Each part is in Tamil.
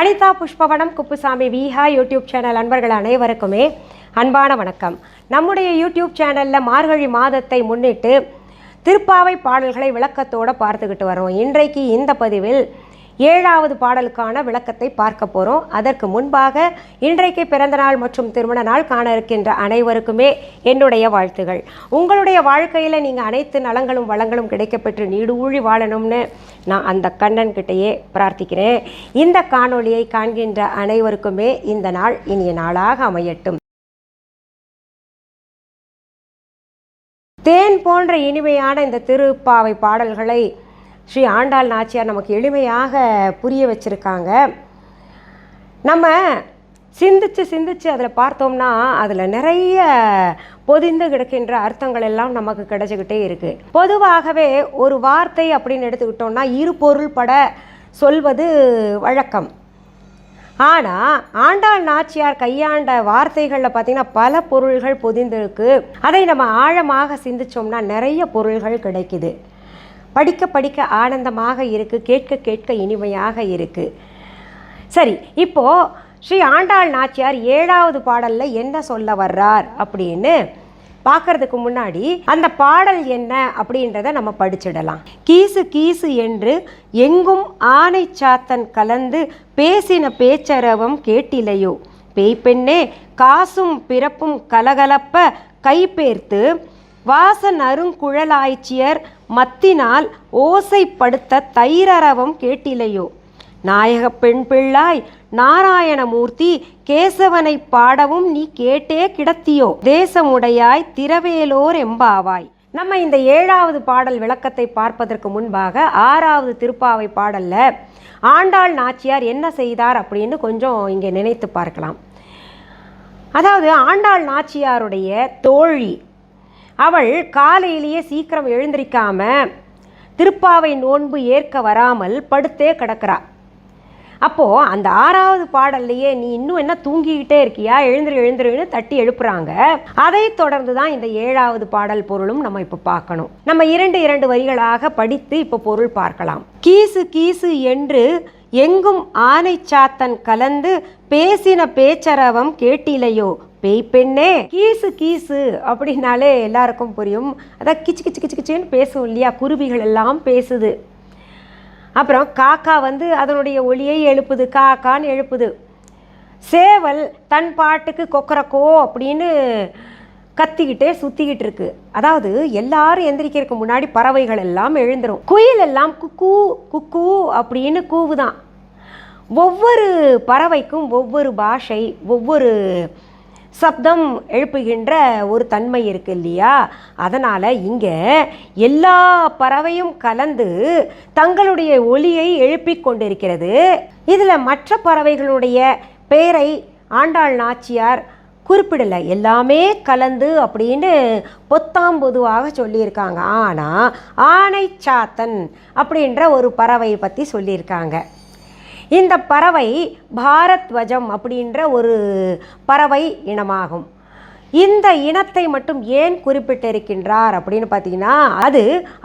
அனிதா புஷ்பவனம் குப்புசாமி விஹா யூடியூப் சேனல் அன்பர்கள் அனைவருக்குமே அன்பான வணக்கம். நம்முடைய யூடியூப் சேனலில் மார்கழி மாதத்தை முன்னிட்டு திருப்பாவை பாடல்களை விளக்கத்தோடு பார்த்துக்கிட்டு வரோம். இன்றைக்கு இந்த பதிவில் ஏழாவது பாடலுக்கான விளக்கத்தை பார்க்க போகிறோம் அதற்கு முன்பாக இன்றைக்கு பிறந்தநாள் மற்றும் திருமண நாள் காண இருக்கின்ற அனைவருக்குமே என்னுடைய வாழ்த்துகள். உங்களுடைய வாழ்க்கையில் நீங்கள் அனைத்து நலங்களும் வளங்களும் கிடைக்கப்பெற்று நீடு ஊழி வாழணும்னு நான் அந்த கண்ணன்கிட்டேயே பிரார்த்திக்கிறேன். இந்த காணொளியை காண்கின்ற அனைவருக்குமே இந்த நாள் இனிய நாளாக அமையட்டும். தேன் போன்ற இனிமையான இந்த திருப்பாவை பாடல்களை ஸ்ரீ ஆண்டாள் நாச்சியார் நமக்கு எளிமையாக புரிய வச்சுருக்காங்க. நம்ம சிந்திச்சு சிந்திச்சு அதில் பார்த்தோம்னா அதில் நிறைய பொதிந்து கிடக்கின்ற அர்த்தங்கள் எல்லாம் நமக்கு கிடைச்சிக்கிட்டே இருக்குது பொதுவாகவே ஒரு வார்த்தை அப்படின்னு எடுத்துக்கிட்டோம்னா இரு பொருள் பட சொல்வது வழக்கம். ஆனால் ஆண்டாள் நாச்சியார் கையாண்ட வார்த்தைகளில் பார்த்தீங்கன்னா பல பொருள்கள் பொதிந்திருக்கு. அதை நம்ம ஆழமாக சிந்திச்சோம்னா நிறைய பொருள்கள் கிடைக்குது. படிக்க படிக்க ஆனந்தமாக இருக்குது கேட்க கேட்க இனிமையாக இருக்குது சரி இப்போது ஸ்ரீ ஆண்டாள் நாச்சியார் ஏழாவது பாடலில் என்ன சொல்ல வர்றார் அப்படின்னு பார்க்கறதுக்கு முன்னாடி அந்த பாடல் என்ன அப்படின்றத நம்ம படிச்சிடலாம். கீசு கீசு என்று எங்கும் ஆனை சாத்தன் கலந்து பேசின பேச்சரவம் கேட்டிலையோ. பேய்ப்பெண்ணே காசும் பிறப்பும் கலகலப்ப கைபேர்த்து வாசன் அருங்குழலாய்ச்சியர் மத்தினால் ஓசைப்படுத்த தைரரவம் கேட்டிலையோ? நாயக பெண் பிள்ளாய் நாராயணமூர்த்தி கேசவனை பாடவும் நீ கேட்டே கிடத்தியோ? தேசமுடையாய் திரவேலோர் எம்பாவாய். நம்ம இந்த ஏழாவது பாடல் விளக்கத்தை பார்ப்பதற்கு முன்பாக ஆறாவது திருப்பாவை பாடல்ல ஆண்டாள் நாச்சியார் என்ன செய்தார்? அப்படின்னு கொஞ்சம் இங்கே நினைத்து பார்க்கலாம். அதாவது ஆண்டாள் நாச்சியாருடைய தோழி அவள் காலையிலேயே சீக்கிரம் எழுந்திருக்காம திருப்பாவை நோன்பு ஏற்க வராமல் படுத்தே கிடக்கிறா. அப்போது அந்த ஆறாவது பாடல்லையே நீ இன்னும் என்ன தூங்கிக்கிட்டே இருக்கியா? எழுந்துரு எழுந்துருன்னு தட்டி எழுப்புறாங்க. அதை தொடர்ந்து தான் இந்த ஏழாவது பாடல் பொருளும் நம்ம இப்போ பார்க்கணும். நம்ம இரண்டு இரண்டு வரிகளாக படித்து இப்போ பொருள் பார்க்கலாம். கீசு கீசு என்று எங்கும் ஆனை சாத்தன் கலந்து பேசின பேச்சரவம் கேட்டிலையோ? பேய் பெண்ணே கீசு கீசு அப்படின்னாலே எல்லாருக்கும் புரியும். அதான் கிச்சு கிச்சு கிச்சு கிச்சுன்னு பேசும் இல்லையா? குருவிகள் எல்லாம் பேசுது. அப்புறம் காக்கா வந்து அதனுடைய ஒளியை எழுப்புது. காக்கான்னு எழுப்புது. சேவல் தன் பாட்டுக்கு கொக்கரக்கோ அப்படின்னு கத்திக்கிட்டே சுத்திக்கிட்டு இருக்கு. அதாவது எல்லாரும் எந்திரிக்கிறதுக்கு முன்னாடி பறவைகள் எல்லாம் எழுந்துரும். குயில் எல்லாம் குக்கு குக்கு அப்படின்னு கூவுதான். ஒவ்வொரு பறவைக்கும் ஒவ்வொரு பாஷை ஒவ்வொரு சப்தம் எழுப்புகின்ற ஒரு தன்மை இருக்கு இல்லையா? அதனால் இங்கே எல்லா பறவையும் கலந்து தங்களுடைய ஒலியை எழுப்பிக் கொண்டிருக்கிறது. இதில் மற்ற பறவைகளுடைய பெயரை ஆண்டாள் நாச்சியார் குறிப்பிடலை. எல்லாமே கலந்து அப்படின்னு பொத்தாம் பொதுவாக சொல்லியிருக்காங்க. ஆனால் ஆனை சாத்தன் அப்படின்ற ஒரு பறவையை பற்றி சொல்லியிருக்காங்க. இந்த பறவை பாரத்வஜம் அப்படின்ற ஒரு பறவை இனமாகும். இந்த இனத்தை மட்டும் ஏன் குறிப்பிட்டிருக்கின்றார் அப்படின்னு பார்த்தீங்கன்னா அது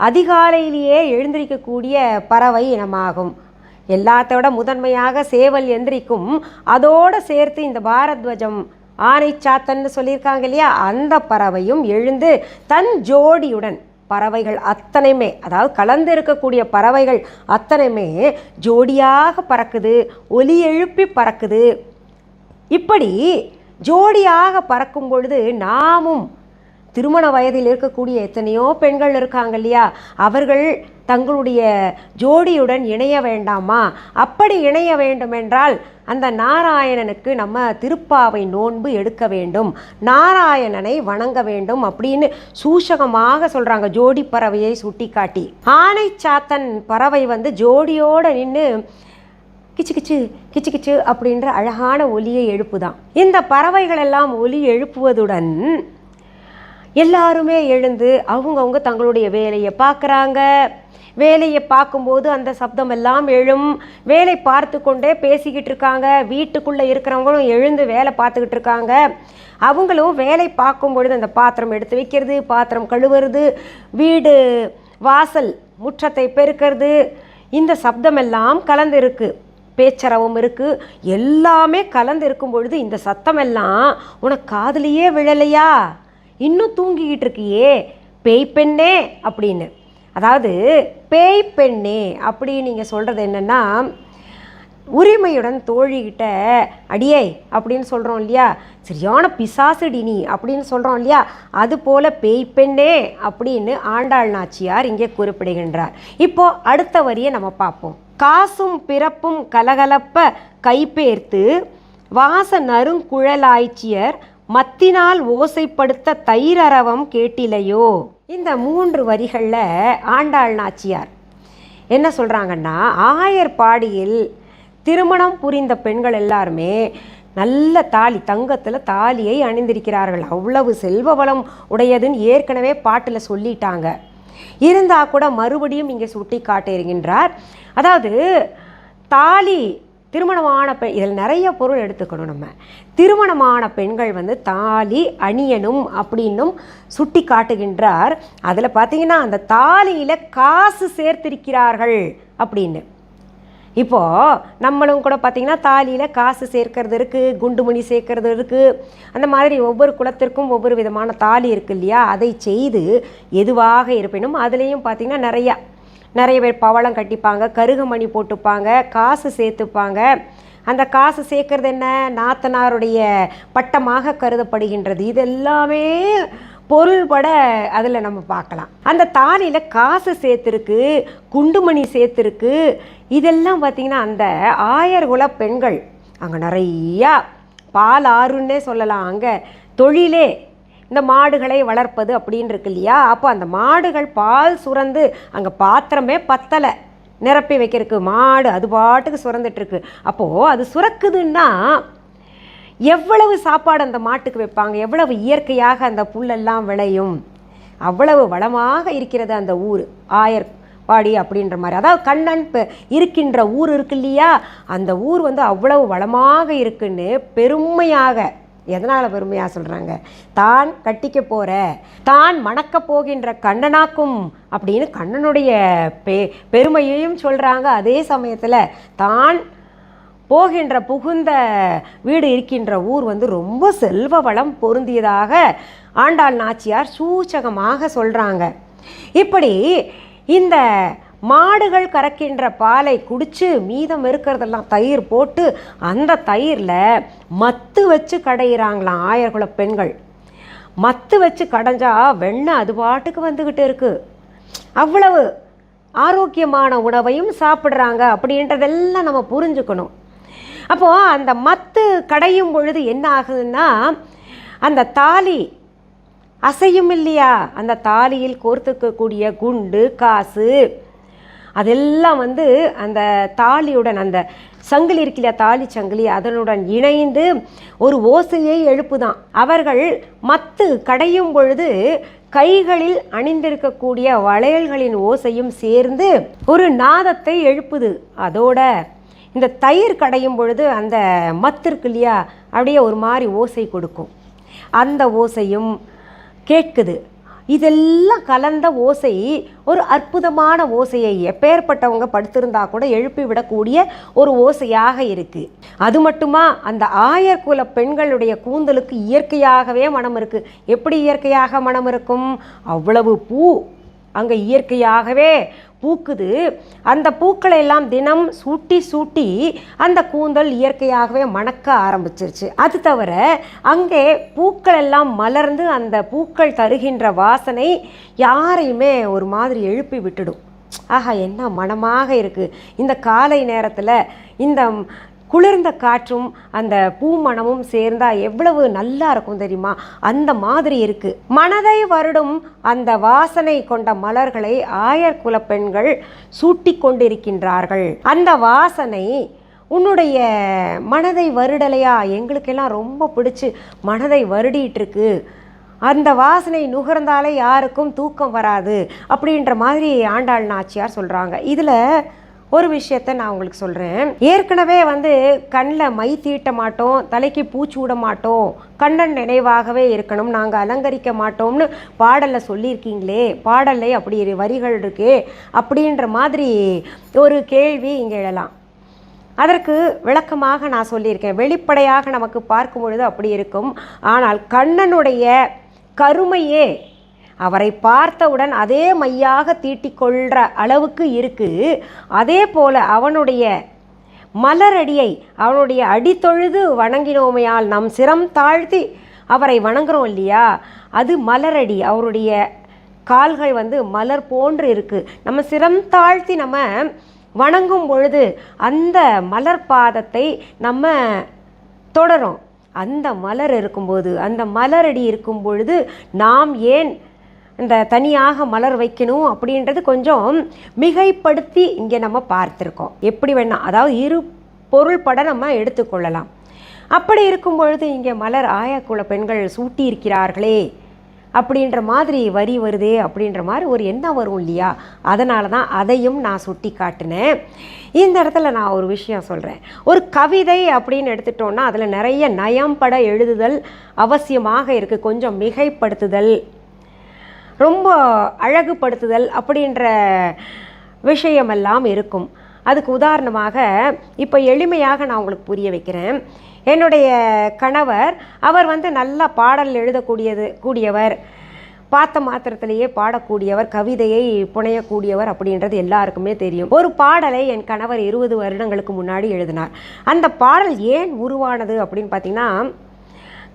அதிகாலையிலேயே எழுந்திருக்கக்கூடிய பறவை இனமாகும். எல்லாத்தோட முதன்மையாக சேவல் எந்திரிக்கும் அதோடு சேர்த்து இந்த பாரத்வஜம் ஆனை சாத்தன்னு சொல்லியிருக்காங்க இல்லையா? அந்த பறவையும் எழுந்து தன் ஜோடியுடன் பறவைகள் அத்தனையுமே அதாவது கலந்து இருக்கக்கூடிய பறவைகள் அத்தனையுமே ஜோடியாக பறக்குது ஒலி எழுப்பி பறக்குது. இப்படி ஜோடியாக பறக்கும் பொழுது நாமும் திருமண வயதில் இருக்கக்கூடிய எத்தனையோ பெண்கள் இருக்காங்க இல்லையா? அவர்கள் தங்களுடைய ஜோடியுடன் இணைய வேண்டாமா? அப்படி இணைய வேண்டுமென்றால் அந்த நாராயணனுக்கு நம்ம திருப்பாவை நோன்பு எடுக்க வேண்டும். நாராயணனை வணங்க வேண்டும் அப்படின்னு சூசகமாக சொல்கிறாங்க ஜோடி பறவையை சுட்டி காட்டி ஆனை சாத்தன் பறவை வந்து ஜோடியோடு நின்று கிச்சு கிச்சு கிச்சு கிச்சு அப்படின்ற அழகான ஒலியை எழுப்புதான். இந்த பறவைகள் எல்லாம் ஒலி எழுப்புவதுடன் எல்லாருமே எழுந்து அவங்கவுங்க தங்களுடைய வேலையை பார்க்குறாங்க. வேலையை பார்க்கும்போது அந்த சப்தம் எல்லாம் எழும். வேலை பார்த்து கொண்டே பேசிக்கிட்டு இருக்காங்க. வீட்டுக்குள்ளே இருக்கிறவங்களும் எழுந்து வேலை பார்த்துக்கிட்டு இருக்காங்க. அவங்களும் வேலை பார்க்கும் பொழுது அந்த பாத்திரம் எடுத்து வைக்கிறது பாத்திரம் கழுவுறது வீடு வாசல் முற்றத்தை பெருக்கிறது. இந்த சப்தமெல்லாம் கலந்து இருக்குது பேச்சரவம் இருக்குது எல்லாமே கலந்து இருக்கும் பொழுது இந்த சத்தமெல்லாம் உனக்கு காதலியே விழலையா? இன்னும் தூங்கிக்கிட்டு இருக்கியே பேய் பெண்ணே அப்படின்னு. அதாவது பேய் பெண்ணே அப்படி நீங்கள் சொல்கிறது என்னென்னா உரிமையுடன் தோழிகிட்ட அடியை அப்படின்னு சொல்கிறோம் இல்லையா? சரியான பிசாசுடி நீ அப்படின்னு சொல்கிறோம் இல்லையா? அது போல பேய் பெண்ணே அப்படின்னு ஆண்டாள் நாச்சியார் இங்கே குறிப்பிடுகின்றார். இப்போ அடுத்த வரியை நம்ம பார்ப்போம். காசும் பிறப்பும் கலகலப்ப கைப்பேர்த்து வாச நறுங்குழலாய்ச்சியர் மத்தினால் ஓசைப்படுத்த தயிரரவம் கேட்டிலையோ? இந்த மூன்று வரிகளில் ஆண்டாள் நாச்சியார் என்ன சொல்கிறாங்கன்னா ஆயர் பாடியில் திருமணம் புரிந்த பெண்கள் எல்லாருமே நல்ல தாலி தங்கத்தில் தாலியை அணிந்திருக்கிறார்கள். அவ்வளவு செல்வ வளம் உடையதுன்னு ஏற்கனவே பாட்டில் சொல்லிட்டாங்க. இருந்தால் கூட மறுபடியும் இங்கே சுட்டி காட்டியிருக்கின்றார் அதாவது தாலி திருமணமான பெண் இதில் நிறைய பொருள் எடுத்துக்கணும் நம்ம. திருமணமான பெண்கள் வந்து தாலி அணியணும் அப்படின்னும் சுட்டி காட்டுகின்றார். அதில் பார்த்தீங்கன்னா அந்த தாலியில் காசு சேர்த்திருக்கிறார்கள் அப்படின்னு. இப்போது நம்மளும் கூட பார்த்திங்கன்னா தாலியில் காசு சேர்க்கறது இருக்குது குண்டுமணி சேர்க்கறது இருக்குது அந்த மாதிரி ஒவ்வொரு குலத்திற்கும் ஒவ்வொரு விதமான தாலி இருக்கு இல்லையா? அதை செய்து எதுவாக இருப்பினும் அதுலேயும் பார்த்திங்கன்னா நிறையா நிறைய பேர் பவளம் கட்டிப்பாங்க கருகமணி போட்டுப்பாங்க காசு சேர்த்துப்பாங்க. அந்த காசு சேர்க்கறது என்ன? நாத்தனாருடைய பட்டமாக கருதப்படுகின்றது. இது எல்லாமே பொருள்பட அதில் நம்ம பார்க்கலாம். அந்த தாலியில் காசு சேர்த்துருக்கு குண்டுமணி சேர்த்துருக்கு. இதெல்லாம் பார்த்திங்கன்னா அந்த ஆயர்குல பெண்கள். அங்கே நிறையா பால் ஆறுன்னே சொல்லலாம். அங்கே தொழிலே இந்த மாடுகளை வளர்ப்பது அப்படின்னு இருக்கு இல்லையா? அப்போ அந்த மாடுகள் பால் சுரந்து அங்கே பாத்திரமே பத்தலை. நிரப்பி வைக்கிறதுக்கு மாடு அது பாட்டுக்கு சுரந்துட்டுருக்கு. அப்போது அது சுரக்குதுன்னா எவ்வளவு சாப்பாடு அந்த மாட்டுக்கு வைப்பாங்க? எவ்வளவு இயற்கையாக அந்த புல்லெல்லாம் விளையும்? அவ்வளவு வளமாக இருக்கிறது அந்த ஊர். ஆயர் பாடி அப்படின்ற மாதிரி. அதாவது கண்ணன் இருக்கின்ற ஊர் இருக்கு இல்லையா? அந்த ஊர் வந்து அவ்வளவு வளமாக இருக்குன்னு பெருமையாக எதனால் பெருமையாக சொல்கிறாங்க தான் கட்டிக்க போகிற தான் மணக்க போகின்ற கண்ணனாக்கும் அப்படின்னு கண்ணனுடைய பெ பெருமையையும் சொல்கிறாங்க அதே சமயத்தில் தான் போகின்ற புகுந்த வீடு இருக்கின்ற ஊர் வந்து ரொம்ப செல்வ வளம் பொருந்தியதாக ஆண்டாள் நாச்சியார் சூச்சகமாக சொல்கிறாங்க இப்படி இந்த மாடுகள் கறக்கின்ற பாலை குடித்து மீதம் இருக்கிறதெல்லாம் தயிர் போட்டு அந்த தயிரில் மத்து வச்சு கடையிறாங்களாம் ஆயர்குல பெண்கள். மத்து வச்சு கடைஞ்சா வெண்ணெய் அது பாட்டுக்கு வந்துக்கிட்டு இருக்கு. அவ்வளவு ஆரோக்கியமான உணவையும் சாப்பிட்றாங்க அப்படின்றதெல்லாம் நம்ம புரிஞ்சுக்கணும். அப்போது அந்த மத்து கடையும் பொழுது என்ன ஆகுதுன்னா அந்த தாலி அசையும் இல்லையா? அந்த தாலியில் கோர்த்துக்கக்கூடிய குண்டு காசு அதெல்லாம் வந்து அந்த தாலியுடன் அந்த சங்கிலி இருக்கு தாலி சங்கிலி அதனுடன் இணைந்து ஒரு ஓசையை எழுப்புதான். அவர்கள் மத்து கடையும் பொழுது கைகளில் அணிந்திருக்கக்கூடிய வளையல்களின் ஓசையும் சேர்ந்து ஒரு நாதத்தை எழுப்புது. அதோட இந்த தயிர் கடையும் பொழுது அந்த மத்து இருக்கு இல்லையா அப்படியே ஒரு மாதிரி ஓசை கொடுக்கும். அந்த ஓசையும் கேட்குது. இதெல்லாம் கலந்த ஓசை ஒரு அற்புதமான ஓசையை எப்பேற்பட்டவங்க படுத்திருந்தா கூட எழுப்பி விடக்கூடிய ஒரு ஓசையாக இருக்கு. அது மட்டுமா அந்த ஆயர்குல பெண்களுடைய கூந்தலுக்கு இயற்கையாகவே மனம் இருக்கு. எப்படி இயற்கையாக மனம் இருக்கும்? அவ்வளவு பூ அங்கே இயற்கையாகவே பூக்குது. அந்த பூக்களை எல்லாம் தினம் சூட்டி சூட்டி அந்த கூந்தல் இயற்கையாகவே மணக்க ஆரம்பிச்சிருச்சு. அது தவிர அங்கே பூக்கள் எல்லாம் மலர்ந்து அந்த பூக்கள் தருகின்ற வாசனை யாரையுமே ஒரு மாதிரி எழுப்பி விட்டுடும். ஆஹா என்ன மனமாக இருக்குது இந்த காலை நேரத்தில் இந்த குளிர்ந்த காற்றும் அந்த பூ மணமும் சேர்ந்தா எவ்வளவு நல்லா இருக்கும் தெரியுமா? அந்த மாதிரி இருக்கு. மனதை வருடும் அந்த வாசனை கொண்ட மலர்களை ஆயர் குல பெண்கள் சூட்டி கொண்டிருக்கின்றார்கள். அந்த வாசனை உன்னுடைய மனதை வருடலையா? எங்களுக்கெல்லாம் ரொம்ப பிடிச்சி மனதை வருடிட்டு இருக்கு. அந்த வாசனை நுகர்ந்தாலே யாருக்கும் தூக்கம் வராது. அப்படின்ற மாதிரி ஆண்டாள் நாச்சியார் சொல்கிறாங்க இதில் ஒரு விஷயத்த நான் உங்களுக்கு சொல்கிறேன் ஏற்கனவே வந்து கண்ணில் மை தீட்ட மாட்டோம் தலைக்கு பூச்சி விட மாட்டோம் கண்ணன் நினைவாகவே இருக்கணும் நாங்கள் அலங்கரிக்க மாட்டோம்னு பாடலில் சொல்லியிருக்கீங்களே பாடல்ல அப்படி வரிகள் இருக்கே அப்படின்ற மாதிரி ஒரு கேள்வி இங்கே எழலாம். அதற்கு விளக்கமாக நான் சொல்லியிருக்கேன். வெளிப்படையாக நமக்கு பார்க்கும் பொழுது அப்படி இருக்கும். ஆனால் கண்ணனுடைய கருமையே அவரை பார்த்தவுடன் அதே மையாக தீட்டிக்கொள்கிற அளவுக்கு இருக்கு. அதே போல அவனுடைய மலரடியை அவனுடைய அடித்தொழுது வணங்கினோமையால் நம் சிரம் தாழ்த்தி அவரை வணங்குறோம் இல்லையா? அது மலரடி. அவருடைய கால்கள் வந்து மலர் போன்று இருக்குது நம்ம சிரம் தாழ்த்தி நம்ம வணங்கும் பொழுது அந்த மலர் பாதத்தை நம்ம தொடரும். அந்த மலர் இருக்கும்போது அந்த மலரடி இருக்கும் பொழுது நாம் ஏன் இந்த தனியாக மலர் வைக்கணும் அப்படின்றது கொஞ்சம் மிகைப்படுத்தி இங்கே நம்ம பார்த்துருக்கோம். எப்படி வேணால் அதாவது இரு பொருள்பட நம்ம எடுத்துக்கொள்ளலாம். அப்படி இருக்கும் பொழுது இங்கே மலர் ஆயக்குல பெண்கள் சூட்டி இருக்கிறார்களே அப்படின்ற மாதிரி வரி வருதே அப்படின்ற மாதிரி ஒரு எண்ணம் வரும் இல்லையா? அதனால தான் அதையும் நான் சுட்டி காட்டினேன். இந்த இடத்துல நான் ஒரு விஷயம் சொல்கிறேன் ஒரு கவிதை அப்படின்னு எடுத்துட்டோன்னா அதில் நிறைய நயம்பட எழுதுதல் அவசியமாக இருக்குது கொஞ்சம் மிகைப்படுத்துதல். ரொம்ப அழகுபடுத்துதல் அப்படின்ற விஷயமெல்லாம் இருக்கும். அதுக்கு உதாரணமாக இப்போ எளிமையாக நான் உங்களுக்கு புரிய வைக்கிறேன். என்னுடைய கணவர் அவர் வந்து நல்லா பாடல் எழுதக்கூடியது கூடியவர். பார்த்த மாத்திரத்திலேயே பாடக்கூடியவர் கவிதையை புனையக்கூடியவர் அப்படின்றது எல்லாருக்குமே தெரியும். ஒரு பாடலை என் கணவர் இருபது வருடங்களுக்கு முன்னாடி எழுதினார். அந்த பாடல் ஏன் உருவானது அப்படின்னு பார்த்தீங்கன்னா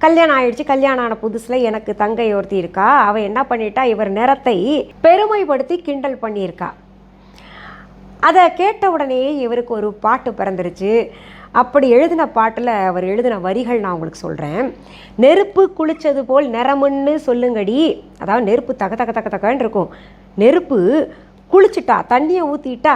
கல்யாணம் ஆயிடுச்சு கல்யாணம் ஆன புதுசில் எனக்கு தங்கை ஒருத்தி இருக்கா. அவள் என்ன பண்ணிட்டா இவர் நிறத்தை பெருமைப்படுத்தி கிண்டல் பண்ணியிருக்கா. அதை கேட்ட உடனே இவருக்கு ஒரு பாட்டு பிறந்துருச்சு. அப்படி எழுதின பாட்டில் அவர் எழுதின வரிகள் நான் உங்களுக்கு சொல்கிறேன் நெருப்பு குளிச்சது போல் நிறமுன்னு சொல்லுங்கடி. அதாவது நெருப்பு தக தக தக தகன்னு இருக்கும். நெருப்பு குளிச்சுட்டா தண்ணியை ஊற்றிட்டா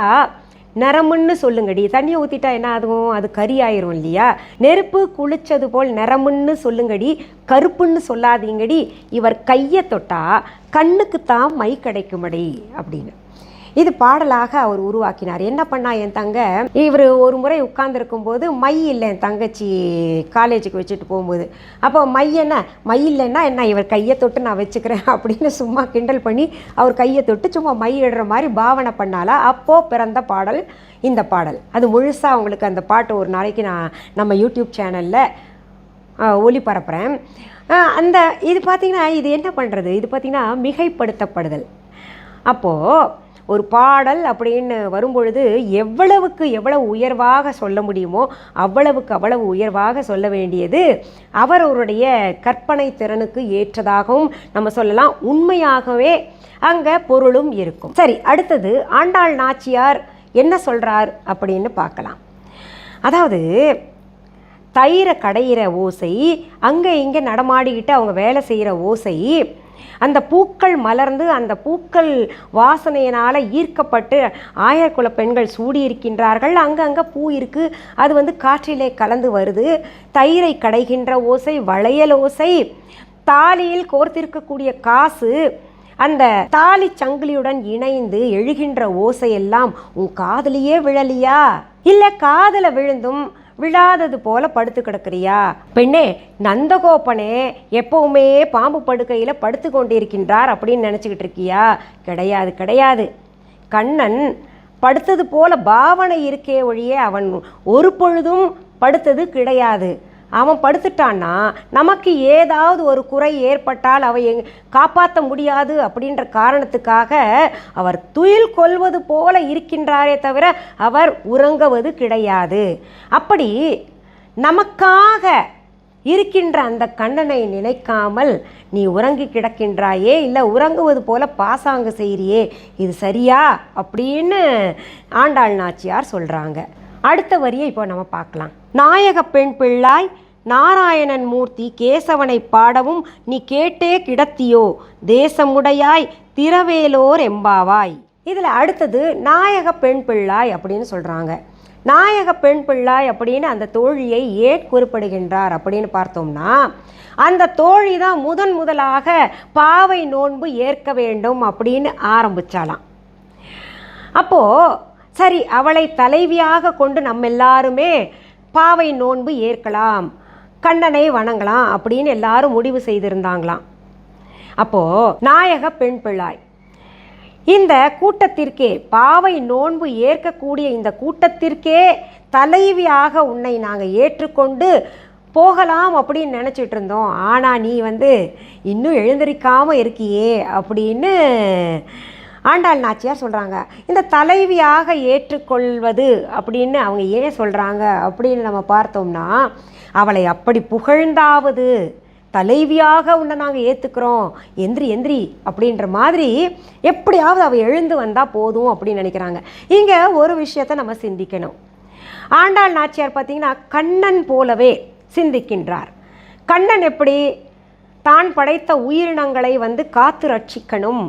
நிறமுன்னு சொல்லுங்கடி. தண்ணியை ஊற்றிட்டா என்ன ஆகும்? அது கறி ஆயிரும் இல்லையா? நெருப்பு குளிச்சது போல் நிறமுன்னு சொல்லுங்கடி. கருப்புன்னு சொல்லாதீங்கடி. இவர் கையை தொட்டா கண்ணுக்கு தான் மை கிடைக்குமடி அப்படின்னு. இது பாடலாக அவர் உருவாக்கினார். என்ன பண்ணா என் தங்க? இவர் ஒரு முறை உட்கார்ந்துருக்கும் போது மை இல்லை என் தங்கச்சி காலேஜுக்கு வச்சுட்டு போகும்போது. அப்போ மை என்ன? மை இல்லைன்னா என்ன? இவர் கையை தொட்டு நான் வச்சுக்கிறேன் அப்படின்னு சும்மா கிண்டல் பண்ணி அவர் கையை தொட்டு சும்மா மை இடுற மாதிரி பாவனை பண்ணாலா அப்போது பிறந்த பாடல் இந்த பாடல். அது முழுசாக உங்களுக்கு அந்த பாட்டு ஒரு நாளைக்கு நான் நம்ம யூடியூப் சேனலில் ஒளிபரப்புகிறேன் அந்த இது பார்த்திங்கன்னா இது என்ன பண்ணுறது இது பார்த்திங்கன்னா மிகைப்படுத்தப்படுதல். அப்போது ஒரு பாடல் அப்படின்னு வரும்பொழுது எவ்வளவுக்கு எவ்வளவு உயர்வாக சொல்ல முடியுமோ அவ்வளவுக்கு அவ்வளவு உயர்வாக சொல்ல வேண்டியது அவரவருடைய கற்பனை திறனுக்கு ஏற்றதாகவும் நம்ம சொல்லலாம். உண்மையாகவே அங்கே பொருளும் இருக்கும். சரி அடுத்தது ஆண்டாள் நாச்சியார் என்ன சொல்கிறார் அப்படின்னு பார்க்கலாம். அதாவது தயிரை கடையிற ஓசை அங்கே இங்கே நடமாடிக்கிட்டு அவங்க வேலை செய்கிற ஓசை அந்த பூக்கள் மலர்ந்து அந்த பூக்கள் வாசனையினால் ஈர்க்கப்பட்டு ஆயர்குல பெண்கள் சூடியிருக்கின்றார்கள். அங்கங்கே பூ இருக்குது அது வந்து காற்றிலே கலந்து வருது. தயிரை கடைகின்ற ஓசை வளையல் ஓசை தாலியில் கோர்த்திருக்கக்கூடிய காசு அந்த தாலி சங்கிலியுடன் இணைந்து எழுகின்ற ஓசையெல்லாம் உன் காதலியே விழலியா? இல்லை காதல விழுந்தும் விழாதது போல படுத்து கிடக்கிறியா? பெண்ணே நந்தகோபனே எப்பவுமே பாம்பு படுக்கையில் படுத்து கொண்டிருக்கின்றார் அப்படின்னு நினச்சிக்கிட்டு இருக்கியா? கிடையாது கிடையாது. கண்ணன் படுத்தது போல பாவனை இருக்கே ஒழிய அவன் ஒரு பொழுதும் படுத்தது கிடையாது. அவன் படுத்துட்டான்னா நமக்கு ஏதாவது ஒரு குறை ஏற்பட்டால் அவை எங் காப்பாற்ற முடியாது அப்படின்ற காரணத்துக்காக அவர் துயில் கொள்வது போல இருக்கின்றாரே தவிர அவர் உறங்குவது கிடையாது. அப்படி நமக்காக இருக்கின்ற அந்த கண்ணனை நினைக்காமல் நீ உறங்கி கிடக்கின்றாயே இல்லை உறங்குவது போல பாசாங்கு செய்கிறியே இது சரியா? அப்படின்னு ஆண்டாள் நாச்சியார் சொல்கிறாங்க அடுத்த வரியை இப்போ நம்ம பார்க்கலாம். நாயக பெண் பிள்ளாய் நாராயணன் மூர்த்தி கேசவனை பாடவும் நீ கேட்டே கிடத்தியோ தேசமுடையாய் திரவேலோர் எம்பாவாய். இதில் அடுத்தது நாயக பெண் பிள்ளாய் அப்படின்னு சொல்கிறாங்க நாயக பெண் பிள்ளாய் அப்படின்னு அந்த தோழியை ஏன் குறிப்பிடுகின்றார் அப்படின்னு பார்த்தோம்னா அந்த தோழி தான் முதன் முதலாக பாவை நோன்பு ஏற்க வேண்டும் அப்படின்னு ஆரம்பிச்சாலாம் அப்போது சரி அவளை தலைவியாக கொண்டு நம்ம எல்லாருமே பாவை நோன்பு ஏற்கலாம் கண்ணனை வணங்கலாம் அப்படின்னு எல்லாரும் முடிவு செய்திருந்தாங்களாம். அப்போது நாயக பெண் பிள்ளாய் இந்த கூட்டத்திற்கே பாவை நோன்பு ஏற்கக்கூடிய இந்த கூட்டத்திற்கே தலைவியாக உன்னை நாங்கள் ஏற்றுக்கொண்டு போகலாம் அப்படின்னு நினச்சிட்டு இருந்தோம் ஆனால் நீ வந்து இன்னும் எழுந்திருக்காமல் இருக்கியே அப்படின்னு ஆண்டாள் நாச்சியார் சொல்கிறாங்க இந்த தலைவியாக ஏற்றுக்கொள்வது அப்படின்னு அவங்க ஏன் சொல்கிறாங்க அப்படின்னு நம்ம பார்த்தோம்னா அவளை அப்படி புகழ்ந்தாவது தலைவியாக உன்னை நாங்கள் ஏற்றுக்கிறோம் எந்திரி எந்திரி அப்படின்ற மாதிரி எப்படியாவது அவள் எழுந்து வந்தால் போதும் அப்படின்னு நினைக்கிறாங்க. இங்கே ஒரு விஷயத்தை நம்ம சிந்திக்கணும். ஆண்டாள் நாச்சியார் பார்த்திங்கன்னா கண்ணன் போலவே சிந்திக்கின்றார். கண்ணன் எப்படி தான் படைத்த உயிரினங்களை வந்து காத்து ரட்சிக்கணும்.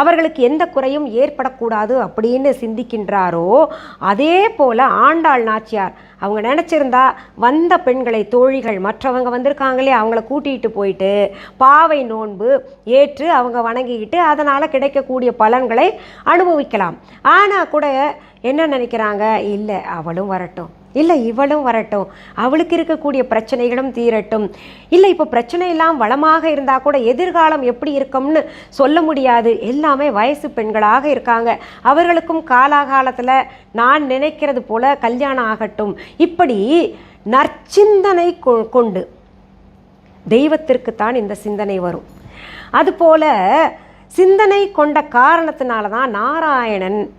அவர்களுக்கு எந்த குறையும் ஏற்படக்கூடாது அப்படின்னு சிந்திக்கின்றாரோ அதே போல் ஆண்டாள் நாச்சியார் அவங்க நினச்சிருந்தா வந்த பெண்களை தோழிகள் மற்றவங்க வந்திருக்காங்களே அவங்கள கூட்டிகிட்டு போயிட்டு பாவை நோன்பு ஏற்று அவங்க வணங்கிக்கிட்டு அதனால் கிடைக்கக்கூடிய பலன்களை அனுபவிக்கலாம். ஆனால் கூட என்ன நினைக்கிறாங்க? இல்லை அவளும் வரட்டும். இல்லை இவளும் வரட்டும். அவளுக்கு இருக்கக்கூடிய பிரச்சனைகளும் தீரட்டும். இல்லை இப்போ பிரச்சனை எல்லாம் வளமாக இருந்தால் கூட எதிர்காலம் எப்படி இருக்கும்னு சொல்ல முடியாது. எல்லாமே வயசு பெண்களாக இருக்காங்க. அவர்களுக்கும் காலாகாலத்தில் நான் நினைக்கிறது போல கல்யாணம் ஆகட்டும். இப்படி நற்சிந்தனை கொ- கொண்டு தெய்வத்திற்குத்தான் இந்த சிந்தனை வரும். அதுபோல சிந்தனை கொண்ட காரணத்தினால தான் நாராயணன்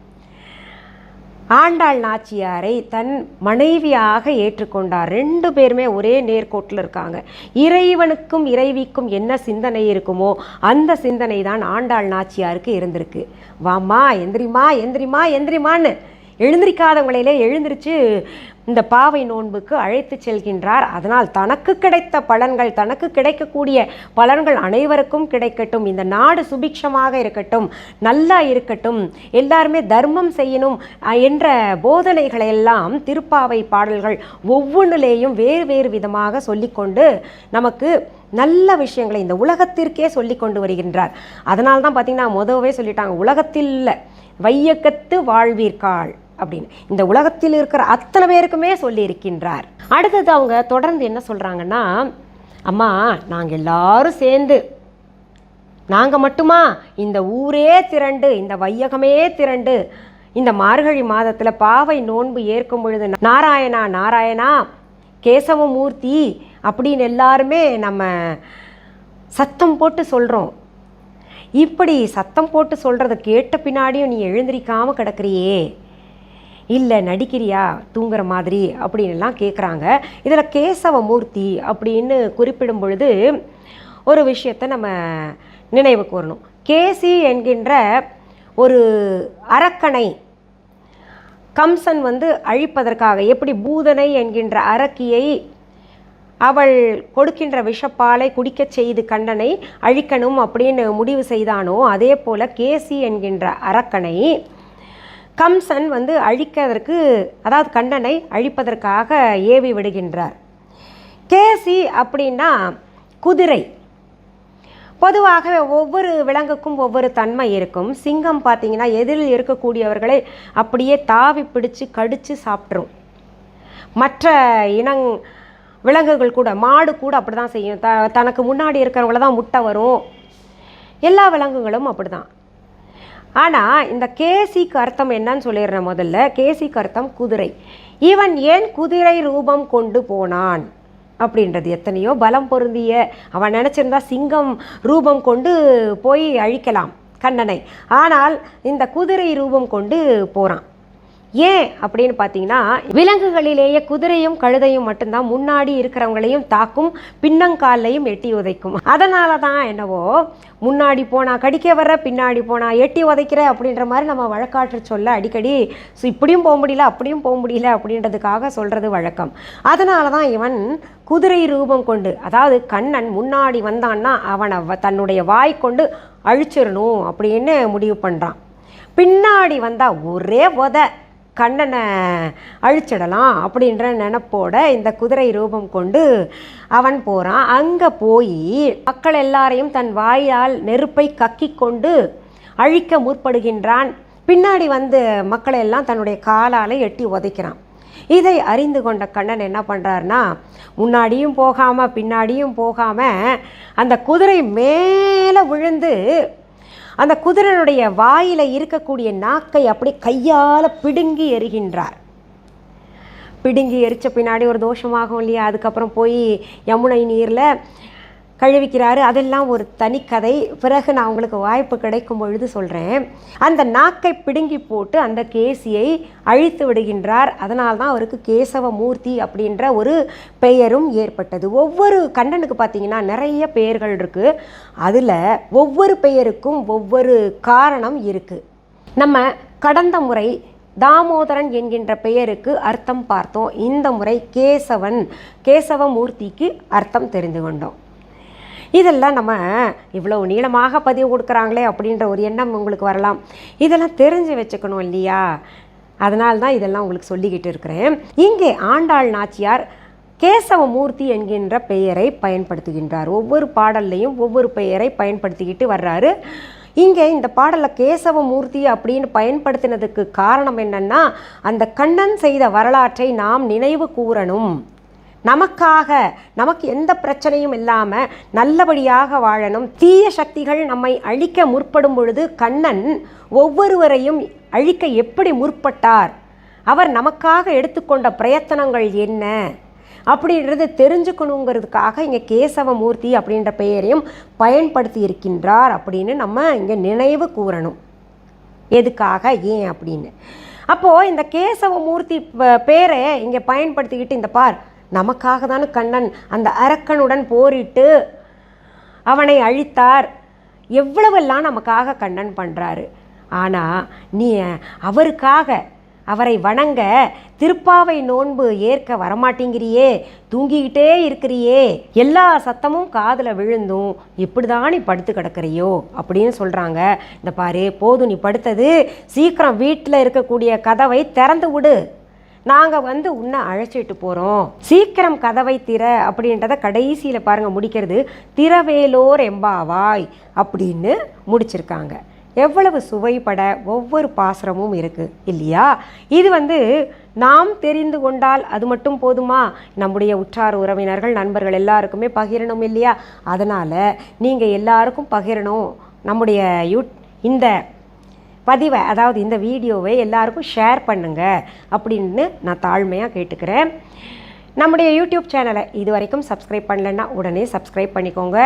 ஆண்டாள் நாச்சியாரை தன் மனைவியாக ஏற்றுக்கொண்டார். ரெண்டு பேருமே ஒரே நேர்கோட்டில் இருக்காங்க. இறைவனுக்கும் இறைவிக்கும் என்ன சிந்தனை இருக்குமோ அந்த சிந்தனை தான் ஆண்டாள் நாச்சியாருக்கு இருந்திருக்கு. வாம்மா எந்திரிமா எந்திரிமா எந்திரிமான்னு எழுந்திரிக்காதவங்களையிலே எழுந்திருச்சு இந்த பாவை நோன்புக்கு அழைத்து செல்கின்றார். அதனால் தனக்கு கிடைத்த பலன்கள் தனக்கு கிடைக்கக்கூடிய பலன்கள் அனைவருக்கும் கிடைக்கட்டும். இந்த நாடு சுபிக்ஷமாக இருக்கட்டும் நல்லா இருக்கட்டும். எல்லாருமே தர்மம் செய்யணும் என்ற போதனைகளை எல்லாம் திருப்பாவை பாடல்கள் ஒவ்வொன்றிலேயும் வேறு வேறு விதமாக சொல்லிக்கொண்டு நமக்கு நல்ல விஷயங்களை இந்த உலகத்திற்கே சொல்லி கொண்டு வருகின்றார். அதனால்தான் பார்த்தீங்கன்னா முதவே சொல்லிட்டாங்க உலகத்தில் வையக்கத்து வாழ்வீர்காள். அப்படின்னு. இந்த உலகத்தில் இருக்கிற அத்தனை பேருக்குமே சொல்லியிருக்கின்றார். அடுத்தது அவங்க தொடர்ந்து என்ன சொல்கிறாங்கன்னா அம்மா நாங்கள் எல்லாரும் சேர்ந்து நாங்கள் மட்டுமா இந்த ஊரே திரண்டு இந்த வையகமே திரண்டு இந்த மார்கழி மாதத்தில் பாவை நோன்பு ஏற்கும் பொழுது நாராயணா நாராயணா கேசவமூர்த்தி அப்படின்னு எல்லாருமே நம்ம சத்தம் போட்டு சொல்கிறோம் இப்படி சத்தம் போட்டு சொல்கிறத கேட்ட பின்னாடியும் நீ எழுந்திரிக்காமல் கிடக்குறியே. இல்லை நடிக்கிறியா? தூங்குற மாதிரி அப்படின்லாம் கேட்குறாங்க இதில் கேசவமூர்த்தி அப்படின்னு குறிப்பிடும் பொழுது ஒரு விஷயத்தை நம்ம நினைவு கூறணும். கேசி என்கின்ற ஒரு அரக்கனை கம்சன் வந்து அழிப்பதற்காக எப்படி பூதனை என்கின்ற அரக்கியை அவள் கொடுக்கின்ற விஷப்பாலை குடிக்கச் செய்து கண்ணனை அழிக்கணும் அப்படின்னு முடிவு செய்தானோ அதே போல கேசி என்கின்ற அரக்கனை கம்சன் வந்து அழிக்கிறதற்கு அதாவது கண்ணனை அழிப்பதற்காக ஏவி விடுகின்றார். கேசி அப்படின்னா குதிரை. பொதுவாக ஒவ்வொரு விலங்குக்கும் ஒவ்வொரு தன்மை இருக்கும். சிங்கம் பார்த்தீங்கன்னா எதிரில் இருக்கக்கூடியவர்களை அப்படியே தாவி பிடிச்சு கடித்து சாப்பிட்ரும் மற்ற இனங் விலங்குகள் கூட மாடு கூட அப்படி தான் செய்யும். த தனக்கு முன்னாடி இருக்கிறவங்கள தான் முட்டை வரும். எல்லா விலங்குகளும் அப்படி தான் ஆனால் இந்த கேசிக்கு அர்த்தம் என்னன்னு சொல்லிடுறேன் முதல்ல. கேசிக்கு அர்த்தம் குதிரை. இவன் ஏன் குதிரை ரூபம் கொண்டு போனான்? அப்படின்றது எத்தனையோ பலம் பொருந்திய அவன் நினச்சிருந்தா சிங்கம் ரூபம் கொண்டு போய் அழிக்கலாம் கண்ணனை. ஆனால் இந்த குதிரை ரூபம் கொண்டு போகிறான் ஏன் அப்படின்னு பார்த்தீங்கன்னா விலங்குகளிலேயே குதிரையும் கழுதையும் மட்டும்தான் முன்னாடி இருக்கிறவங்களையும் தாக்கும் பின்னங்காலையும் எட்டி உதைக்கும். அதனால தான் என்னவோ முன்னாடி போனால் கடிக்க வர பின்னாடி போனால் எட்டி உதைக்கிற அப்படின்ற மாதிரி நம்ம வழக்காற்று சொல்ல அடிக்கடி ஸோ இப்படியும் போக முடியல அப்படியும் போக முடியல அப்படின்றதுக்காக சொல்கிறது வழக்கம். அதனால தான் இவன் குதிரை ரூபம் கொண்டு அதாவது கண்ணன் முன்னாடி வந்தான்னா அவனை வ- தன்னுடைய வாய் கொண்டு அழிச்சிடணும் அப்படின்னு முடிவு பண்ணுறான் பின்னாடி வந்தால் ஒரே உத கண்ணனை அழிச்சிடலாம் அப்படின்ற நினப்போட இந்த குதிரை ரூபம் கொண்டு அவன் போகிறான் அங்கே போய் மக்கள் எல்லாரையும் தன் வாயால் நெருப்பை கக்கிக் கொண்டு அழிக்க முற்படுகின்றான். பின்னாடி வந்து மக்களை எல்லாம் தன்னுடைய காலால் எட்டி உதைக்கிறான். இதை அறிந்து கொண்ட கண்ணன் என்ன பண்ணுறாருனா முன்னாடியும் போகாமல் பின்னாடியும் போகாமல் அந்த குதிரை மேலே விழுந்து அந்த குதிரனுடைய வாயில இருக்கக்கூடிய நாக்கை அப்படி கையால் பிடுங்கி எறிகின்றார். பிடுங்கி எரிச்ச பின்னாடி ஒரு தோஷமாகும் இல்லையா? அதுக்கப்புறம் போய் யமுனை நீரில் கழுவிக்கிறாரு. அதெல்லாம் ஒரு தனிக்கதை பிறகு நான் உங்களுக்கு வாய்ப்பு கிடைக்கும் பொழுது சொல்கிறேன் அந்த நாக்கை பிடுங்கி போட்டு அந்த கேசியை அழித்து விடுகின்றார். அதனால் தான் அவருக்கு கேசவ மூர்த்தி அப்படின்ற ஒரு பெயரும் ஏற்பட்டது. ஒவ்வொரு கண்ணனுக்கு பார்த்தீங்கன்னா நிறைய பெயர்கள் இருக்குது அதில் ஒவ்வொரு பெயருக்கும் ஒவ்வொரு காரணம் இருக்குது நம்ம கடந்த முறை தாமோதரன் என்கின்ற பெயருக்கு அர்த்தம் பார்த்தோம். இந்த முறை கேசவன் கேசவமூர்த்திக்கு அர்த்தம் தெரிந்து கொண்டோம். இதெல்லாம் நம்ம இவ்வளோ நீளமாக பதிவு கொடுக்குறாங்களே அப்படின்ற ஒரு எண்ணம் உங்களுக்கு வரலாம். இதெல்லாம் தெரிஞ்சு வச்சுக்கணும் இல்லையா? அதனால தான் இதெல்லாம் உங்களுக்கு சொல்லிக்கிட்டு இருக்கிறேன். இங்கே ஆண்டாள் நாச்சியார் கேசவமூர்த்தி என்கின்ற பெயரை பயன்படுத்துகின்றார். ஒவ்வொரு பாடல்லையும் ஒவ்வொரு பெயரை பயன்படுத்திக்கிட்டு வர்றாரு. இங்கே இந்த பாடலில் கேசவமூர்த்தி அப்படின்னு பயன்படுத்தினதுக்கு காரணம் என்னன்னா அந்த கண்ணன் செய்த வரலாற்றை நாம் நினைவு கூறணும். நமக்காக நமக்கு எந்த பிரச்சனையும் இல்லாமல் நல்லபடியாக வாழணும். தீய சக்திகள் நம்மை அழிக்க முற்படும் பொழுது கண்ணன் ஒவ்வொருவரையும் அழிக்க எப்படி முற்பட்டார்? அவர் நமக்காக எடுத்துக்கொண்ட பிரயத்தனங்கள் என்ன? அப்படின்றது தெரிஞ்சுக்கணுங்கிறதுக்காக இங்கே கேசவமூர்த்தி அப்படின்ற பெயரையும் பயன்படுத்தி இருக்கின்றார் அப்படின்னு நம்ம இங்கே நினைவு கூறணும். எதுக்காக ஏன் அப்படின்னு. அப்போது இந்த கேசவமூர்த்தி ப- பேரை இங்கே பயன்படுத்திக்கிட்டு இந்த பார் நமக்காக தானே கண்ணன் அந்த அரக்கனுடன் போரிட்டு அவனை அழித்தார். எவ்வளவெல்லாம் நமக்காக கண்ணன் பண்ணுறாரு ஆனால் நீ அவருக்காக அவரை வணங்க திருப்பாவை நோன்பு ஏற்க வரமாட்டேங்கிறியே தூங்கிக்கிட்டே இருக்கிறியே எல்லா சத்தமும் காதில் விழுந்தும் இப்படி தான் நீ படுத்து கிடக்கிறியோ அப்படின்னு சொல்கிறாங்க இந்த பாரு போதும் நீ படுத்தது சீக்கிரம் வீட்டில் இருக்கக்கூடிய கதவை திறந்து விடு. நாங்கள் வந்து உன்னை அழைச்சிட்டு போகிறோம் சீக்கிரம் கதவை திற அப்படின்றத கடைசியில் பாருங்கள் முடிக்கிறது திறவேலோர் எம்பாவாய் அப்படின்னு முடிச்சிருக்காங்க. எவ்வளவு சுவைப்பட ஒவ்வொரு பாசுரமும் இருக்குது இல்லையா? இது வந்து நாம் தெரிந்து கொண்டால் அது மட்டும் போதுமா? நம்முடைய உற்றார் உறவினர்கள் நண்பர்கள் எல்லாருக்குமே பகிரணும் இல்லையா? அதனால் நீங்கள் எல்லாருக்கும் பகிரணும். நம்முடைய யூ இந்த பதிவை அதாவது இந்த வீடியோவை எல்லாருக்கும் ஷேர் பண்ணுங்கள் அப்படின்னு நான் தாழ்மையாக கேட்டுக்கிறேன். நம்முடைய யூடியூப் சேனலை இது வரைக்கும் சப்ஸ்கிரைப் பண்ணலன்னா உடனே சப்ஸ்கிரைப் பண்ணிக்கோங்க.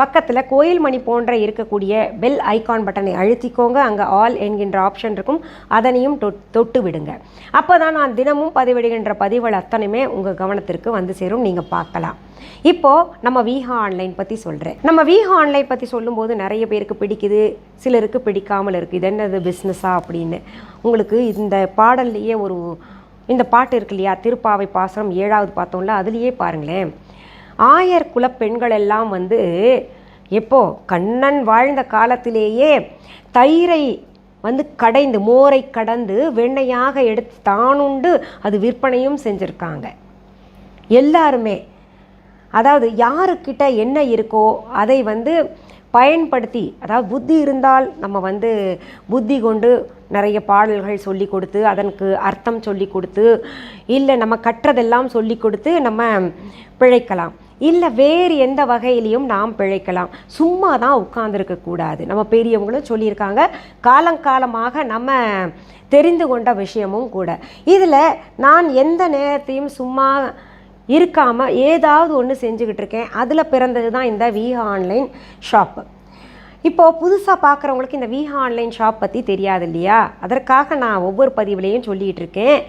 பக்கத்தில் கோயில் மணி போன்ற இருக்கக்கூடிய பெல் ஐகான் பட்டனை அழுத்திக்கோங்க. அங்கே ஆல் என்கின்ற ஆப்ஷன் இருக்கும். அதனையும் தொட் தொட்டு விடுங்க. அப்போ தான் நான் தினமும் பதிவிடுகின்ற பதிவுகள் அத்தனையுமே உங்கள் கவனத்திற்கு வந்து சேரும். நீங்கள் பார்க்கலாம். இப்போது நம்ம வீஹா ஆன்லைன் பற்றி சொல்கிறேன் நம்ம வீஹா ஆன்லைன் பற்றி சொல்லும்போது நிறைய பேருக்கு பிடிக்குது. சிலருக்கு பிடிக்காமல் இருக்குது இது என்னது பிஸ்னஸா அப்படின்னு. உங்களுக்கு இந்த பாடல்லையே ஒரு இந்த பாட்டு இருக்கு இல்லையா? திருப்பாவை பாசனம் ஏழாவது பார்த்தோம்ல அதுலேயே பாருங்களேன். ஆயர் குலப்பெண்கள் எல்லாம் வந்து எப்போ? கண்ணன் வாழ்ந்த காலத்திலேயே தயிரை வந்து கடைந்து மோரை கடந்து வெண்ணையாக எடுத்து தானுண்டு அது விற்பனையும் செஞ்சுருக்காங்க. எல்லாருமே. அதாவது யாருக்கிட்ட என்ன இருக்கோ அதை வந்து பயன்படுத்தி அதாவது புத்தி இருந்தால் நம்ம வந்து புத்தி கொண்டு நிறைய பாடல்கள் சொல்லி கொடுத்து அதற்கு அர்த்தம் சொல்லி கொடுத்து இல்லை நம்ம கற்றதெல்லாம் சொல்லி கொடுத்து நம்ம பிழைக்கலாம். இல்லை வேறு எந்த வகையிலையும் நாம் பிழைக்கலாம். சும்மா தான் உட்கார்ந்துருக்க கூடாது. நம்ம பெரியவங்களும் சொல்லியிருக்காங்க. காலங்காலமாக நம்ம தெரிந்து கொண்ட விஷயமும் கூட. இதில் நான் எந்த நேரத்தையும் சும்மா இருக்காமல் ஏதாவது ஒன்று செஞ்சுக்கிட்டு இருக்கேன். அதில் பிறந்தது தான் இந்த வீஹா ஆன்லைன் ஷாப்பு இப்போது புதுசாக பார்க்குறவங்களுக்கு இந்த வீஹா ஆன்லைன் ஷாப் பற்றி தெரியாது இல்லையா? அதற்காக நான் ஒவ்வொரு பதிவுலேயும் சொல்லிகிட்டு இருக்கேன்.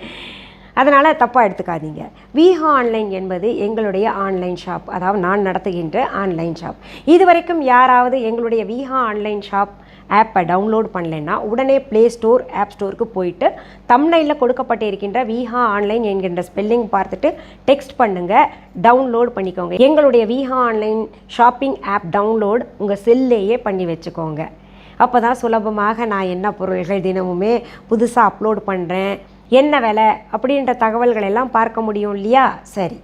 அதனால் தப்பாக எடுத்துக்காதீங்க. விஹா ஆன்லைன் என்பது எங்களுடைய ஆன்லைன் ஷாப் அதாவது நான் நடத்துகின்ற ஆன்லைன் ஷாப் இது வரைக்கும் யாராவது எங்களுடைய விஹா ஆன்லைன் ஷாப் ஆப்பை டவுன்லோட் பண்ணலைன்னா உடனே ப்ளே ஸ்டோர் ஆப் ஸ்டோருக்கு போயிட்டு தம்னையில் கொடுக்கப்பட்டு இருக்கின்ற விஹா ஆன்லைன் என்கின்ற ஸ்பெல்லிங் பார்த்துட்டு டெக்ஸ்ட் பண்ணுங்கள் டவுன்லோட் பண்ணிக்கோங்க. எங்களுடைய Viha online shopping app download உங்கள் செல்லையே பண்ணி வச்சுக்கோங்க. அப்போ தான் சுலபமாக நான் என்ன பொருள்கள் தினமுமே புதுசாக அப்லோட் பண்ணுறேன் என்ன விலை அப்படின்ற தகவல்கள் எல்லாம் பார்க்க முடியும் இல்லையா? சரி.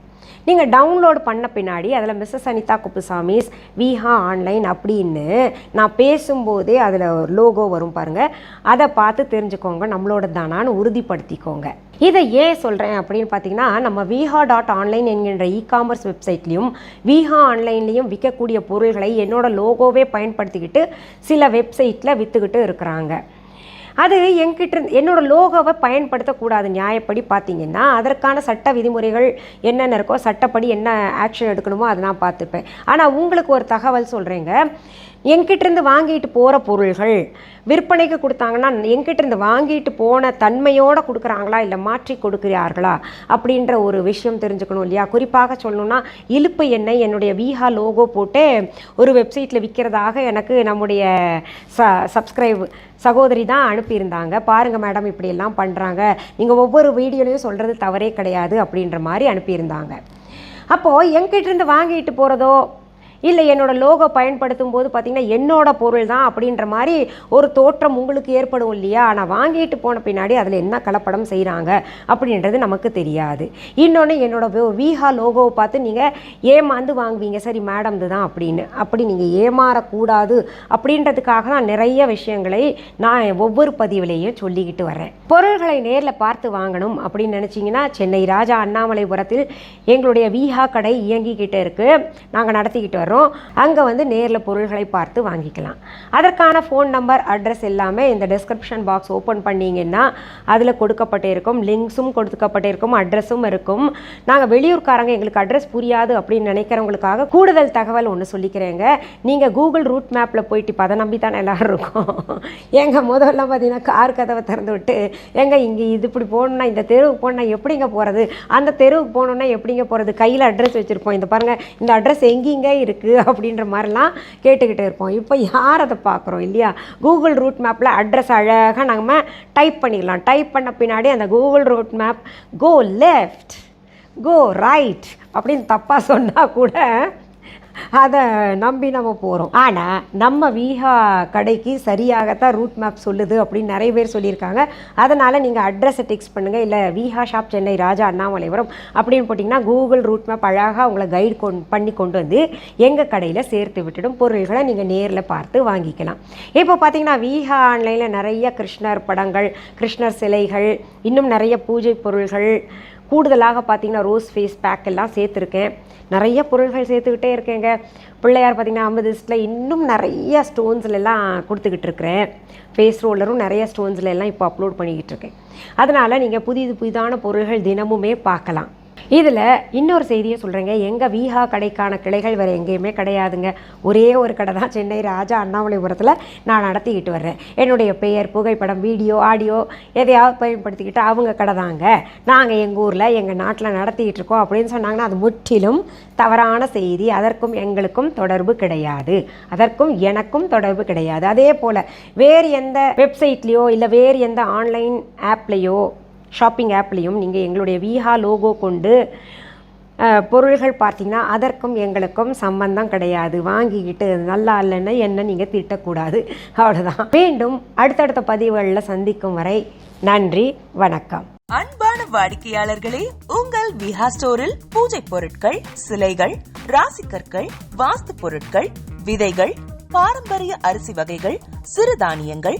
நீங்கள் டவுன்லோட் பண்ண பின்னாடி அதில் மிஸ்ஸஸ் அனிதா குப்புசாமிஸ் விஹா ஆன்லைன் அப்படின்னு நான் பேசும்போதே அதில் ஒரு லோகோ வரும் பாருங்கள் அதை பார்த்து தெரிஞ்சுக்கோங்க நம்மளோட தானான்னு உறுதிப்படுத்திக்கோங்க. இதை ஏன் சொல்கிறேன் அப்படின்னு பார்த்தீங்கன்னா நம்ம விஹா டாட் ஆன்லைன் என்கின்ற இ காமர்ஸ் வெப்சைட்லேயும் விஹா ஆன்லைன்லேயும் விற்கக்கூடிய பொருள்களை என்னோட லோகோவே பயன்படுத்திக்கிட்டு சில வெப்சைட்டில் விற்றுக்கிட்டு இருக்கிறாங்க. அது என்கிட்ட என்னோடய என்னோட லோகோவை பயன்படுத்தக்கூடாது. நியாயப்படி பார்த்தீங்கன்னா அதற்கான சட்ட விதிமுறைகள் என்னென்ன இருக்கோ சட்டப்படி என்ன ஆக்ஷன் எடுக்கணுமோ அதை நான் பார்த்துப்பேன். ஆனால் உங்களுக்கு ஒரு தகவல் சொல்கிறேங்க என்கிட்டேருந்து வாங்கிட்டு போகிற பொருள்கள் விற்பனைக்கு கொடுத்தாங்கன்னா என்கிட்டேருந்து வாங்கிட்டு போன தன்மையோடு கொடுக்குறாங்களா இல்லை மாற்றி கொடுக்குறார்களா அப்படின்ற ஒரு விஷயம் தெரிஞ்சுக்கணும் இல்லையா? குறிப்பாக சொல்லணும்னா இழுப்பு எண்ணெய் என்னுடைய விஹா லோகோ போட்டு ஒரு வெப்சைட்டில் விற்கிறதாக எனக்கு நம்முடைய ச சப்ஸ்கிரைப் சகோதரி தான் அனுப்பியிருந்தாங்க. பாருங்கள் மேடம் இப்படியெல்லாம் பண்ணுறாங்க நீங்கள் ஒவ்வொரு வீடியோலையும் சொல்கிறது தவறே கிடையாது அப்படின்ற மாதிரி அனுப்பியிருந்தாங்க. அப்போது என்கிட்ட இருந்து வாங்கிட்டு போகிறதோ இல்லை என்னோட லோகோ பயன்படுத்தும் போது பார்த்தீங்கன்னா என்னோட பொருள் தான் அப்படின்ற மாதிரி ஒரு தோற்றம் உங்களுக்கு ஏற்படும் இல்லையா? ஆனால் வாங்கிட்டு போன பின்னாடி அதில் என்ன கலப்படம் செய்கிறாங்க அப்படின்றது நமக்கு தெரியாது. இன்னொன்று என்னோட வீஹா விஹா லோகோவை பார்த்து நீங்கள் ஏமாந்து வாங்குவீங்க. சரி மேடம் தான் அப்படின்னு. அப்படி நீங்கள் ஏமாறக்கூடாது அப்படின்றதுக்காக தான் நிறைய விஷயங்களை நான் ஒவ்வொரு பதிவிலையும் சொல்லிக்கிட்டு வரேன் பொருள்களை நேரில் பார்த்து வாங்கணும் அப்படின்னு நினச்சிங்கன்னா சென்னை ராஜா அண்ணாமலைபுரத்தில் எங்களுடைய விஹா கடை இயங்கிக்கிட்டு இருக்குது நாங்கள் நடத்திக்கிட்டு வரோம் வர்றோம் அங்கே வந்து நேரில் பொருள்களை பார்த்து வாங்கிக்கலாம். அதற்கான ஃபோன் நம்பர் அட்ரஸ் எல்லாமே இந்த டிஸ்கிரிப்ஷன் பாக்ஸ் ஓப்பன் பண்ணீங்கன்னா அதில் கொடுக்கப்பட்டிருக்கும். லிங்க்ஸும் கொடுக்கப்பட்டிருக்கும். அட்ரஸும் இருக்கும். நாங்கள் வெளியூர்காரங்க எங்களுக்கு அட்ரஸ் புரியாது அப்படின்னு நினைக்கிறவங்களுக்காக கூடுதல் தகவல் ஒன்று சொல்லிக்கிறேங்க. நீங்கள் கூகுள் ரூட் மேப்பில் போயிட்டு இப்போ அதை நம்பி தானே எல்லோரும் இருக்கும். எங்கள் முதல்ல பார்த்தீங்கன்னா கார் கதவை திறந்து விட்டு எங்க இங்கே இது இப்படி போகணுன்னா இந்த தெருவுக்கு போகணுன்னா எப்படிங்க போகிறது அந்த தெருவுக்கு போகணுன்னா எப்படிங்க போகிறது கையில் அட்ரஸ் வச்சுருப்போம். இந்த பாருங்கள் இந்த அட்ரஸ் எங்கேங்க இருக்குது அப்படின்ற மாதிரிலாம் கேட்டுக்கிட்டே இருப்போம். இப்போ யார் அதை பார்க்குறோம் இல்லையா? கூகுள் ரூட் மேப்பில் அட்ரஸ் அழகாக நம்ம டைப் பண்ணிடலாம். டைப் பண்ண பின்னாடி அந்த Google route map go left go right அப்படின்னு தப்பாக சொன்னால் கூட அதை நம்பி நம்ம போகிறோம் ஆனால் நம்ம வீஹா கடைக்கு சரியாகத்தான் ரூட் மேப் சொல்லுது அப்படின்னு நிறைய பேர் சொல்லியிருக்காங்க. அதனால் நீங்கள் அட்ரஸை டெக்ஸ்ட் பண்ணுங்கள் இல்லை வீஹா ஷாப் சென்னை ராஜா அண்ணாமலைபுரம் அப்படின்னு போட்டிங்கன்னா கூகுள் ரூட் மேப் அழகாக உங்களை கைடு கொண் பண்ணி கொண்டு வந்து எங்கள் கடையில் சேர்த்து விட்டுடும். பொருள்களை நீங்கள் நேரில் பார்த்து வாங்கிக்கலாம். இப்போ பார்த்தீங்கன்னா வீஹா ஆன்லைனில் நிறைய கிருஷ்ணர் படங்கள் கிருஷ்ணர் சிலைகள் இன்னும் நிறைய பூஜை பொருள்கள் கூடுதலாக பார்த்தீங்கன்னா ரோஸ் ஃபேஸ் பேக் எல்லாம் சேர்த்துருக்கேன். நிறைய பொருள்கள் சேர்த்துக்கிட்டே இருக்கேங்க. பிள்ளையார் பார்த்தீங்கன்னா லிஸ்ட்டில் இன்னும் நிறைய ஸ்டோன்ஸ்ல எல்லாம் கொடுத்துக்கிட்டு இருக்கிறேன். ஃபேஸ் ரோலரும் நிறைய ஸ்டோன்ஸ்ல எல்லாம் இப்போ அப்லோட் பண்ணிக்கிட்டு இருக்கேன். அதனால் நீங்கள் புதிது புதிதான பொருள்கள் தினமுமே பார்க்கலாம். இதில் இன்னொரு செய்தியை சொல்கிறேங்க எங்கள் வீஹா கடைக்கான கிளைகள் வேறு எங்கேயுமே கிடையாதுங்க. ஒரே ஒரு கடை தான். சென்னை ராஜா அண்ணாமலைபுரத்தில் நான் நடத்திக்கிட்டு வர்றேன். என்னுடைய பெயர் புகைப்படம் வீடியோ ஆடியோ எதையாவது பயன்படுத்திக்கிட்டு அவங்க கடை தாங்க. நாங்கள் எங்கள் ஊரில் எங்கள் நாட்டில் நடத்திக்கிட்டு இருக்கோம் அப்படின்னு சொன்னாங்கன்னா அது முற்றிலும் தவறான செய்தி. அதற்கும் எங்களுக்கும் தொடர்பு கிடையாது. அதற்கும் எனக்கும் தொடர்பு கிடையாது. அதே போல் வேறு எந்த வெப்சைட்லேயோ இல்லை வேறு எந்த ஆன்லைன் ஆப்லேயோ ஷாப்பிங் ஆப்லேயும் நீங்கள் எங்களுடைய விஹா லோகோ கொண்டு பொருள்கள் பார்த்தீங்கன்னா அதற்கும் எங்களுக்கும் சம்பந்தம் கிடையாது. வாங்கிக்கிட்டு நல்லா இல்லைன்னு என்ன நீங்கள் திட்டக்கூடாது. அவ்வளோதான் மீண்டும் அடுத்தடுத்த பதிவுகளில் சந்திக்கும் வரை நன்றி வணக்கம். அன்பான வாடிக்கையாளர்களே உங்கள் விஹா ஸ்டோரில் பூஜை பொருட்கள் சிலைகள் ராசிக்கற்கள் வாஸ்து பொருட்கள் விதைகள் பாரம்பரிய அரிசி வகைகள் சிறுதானியங்கள்